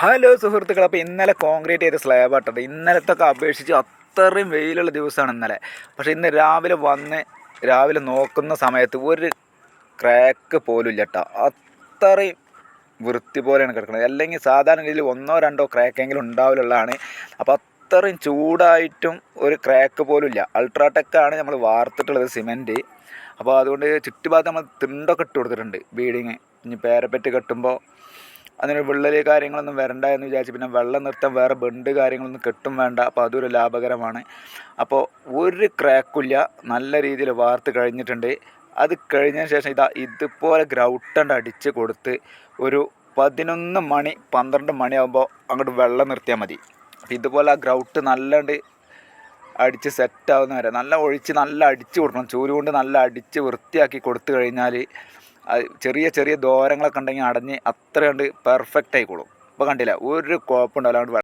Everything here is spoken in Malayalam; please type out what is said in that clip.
ഹലോ സുഹൃത്തുക്കൾ അപ്പോൾ ഇന്നലെ കോൺക്രീറ്റ് ചെയ്ത സ്ലാബ് ആട്ടത് ഇന്നലത്തൊക്കെ അപേക്ഷിച്ച് അത്രയും വെയിലുള്ള ദിവസമാണ് ഇന്നലെ. പക്ഷേ ഇന്ന് രാവിലെ വന്ന് രാവിലെ നോക്കുന്ന സമയത്ത് ഒരു ക്രാക്ക് പോലും ഇല്ല അത്രയും വൃത്തി പോലെയാണ് കിടക്കുന്നത്. അല്ലെങ്കിൽ സാധാരണ രീതിയിൽ ഒന്നോ രണ്ടോ ക്രാക്കെങ്കിലും ഉണ്ടാവില്ലുള്ളതാണ് അപ്പോൾ അത്രയും ചൂടായിട്ടും ഒരു ക്രാക്ക് പോലും ഇല്ല. അൾട്രാടെക്കാണ് നമ്മൾ വാർത്തിട്ടുള്ളത് സിമെന്റ് അപ്പോൾ അതുകൊണ്ട് ചുറ്റുഭാഗത്ത് നമ്മൾ തിണ്ടൊക്കെ ഇട്ട് കൊടുത്തിട്ടുണ്ട്. ബീഡിങ് ഇനി പേരപ്പറ്റ് കെട്ടുമ്പോൾ അതിന് വിള്ളൽ കാര്യങ്ങളൊന്നും വരണ്ട എന്ന് വിചാരിച്ച് പിന്നെ വെള്ളം നിർത്താൻ വേറെ ബണ്ട് കാര്യങ്ങളൊന്നും കെട്ടും വേണ്ട. അപ്പോൾ അതൊരു ലാഭകരമാണ്. അപ്പോൾ ഒരു ക്രാക്കില്ല നല്ല രീതിയിൽ വാർത്ത് കഴിഞ്ഞിട്ടുണ്ട്. അത് കഴിഞ്ഞതിന് ശേഷം ഇതാ ഇതുപോലെ ഗ്രൗട്ടണ്ട് അടിച്ച് കൊടുത്ത് ഒരു പതിനൊന്ന് മണി പന്ത്രണ്ട് മണിയാകുമ്പോൾ അങ്ങോട്ട് വെള്ളം നിർത്തിയാൽ മതി. അപ്പോൾ ഇതുപോലെ ആ ഗ്രൗട്ട് നല്ലണ്ട് അടിച്ച് സെറ്റാവുന്ന വരെ നല്ല ഒഴിച്ച് നല്ല അടിച്ച് കൊടുക്കണം. ചൂര് കൊണ്ട് നല്ല അടിച്ച് വൃത്തിയാക്കി കൊടുത്തു കഴിഞ്ഞാൽ ചെറിയ ചെറിയ ദോരങ്ങളൊക്കെ ഉണ്ടെങ്കിൽ അടഞ്ഞ് അത്ര കണ്ട് പെർഫെക്റ്റ് ആയിക്കോളും. ഇപ്പോൾ കണ്ടില്ല? ഒരു കുഴപ്പമുണ്ടാവില്ല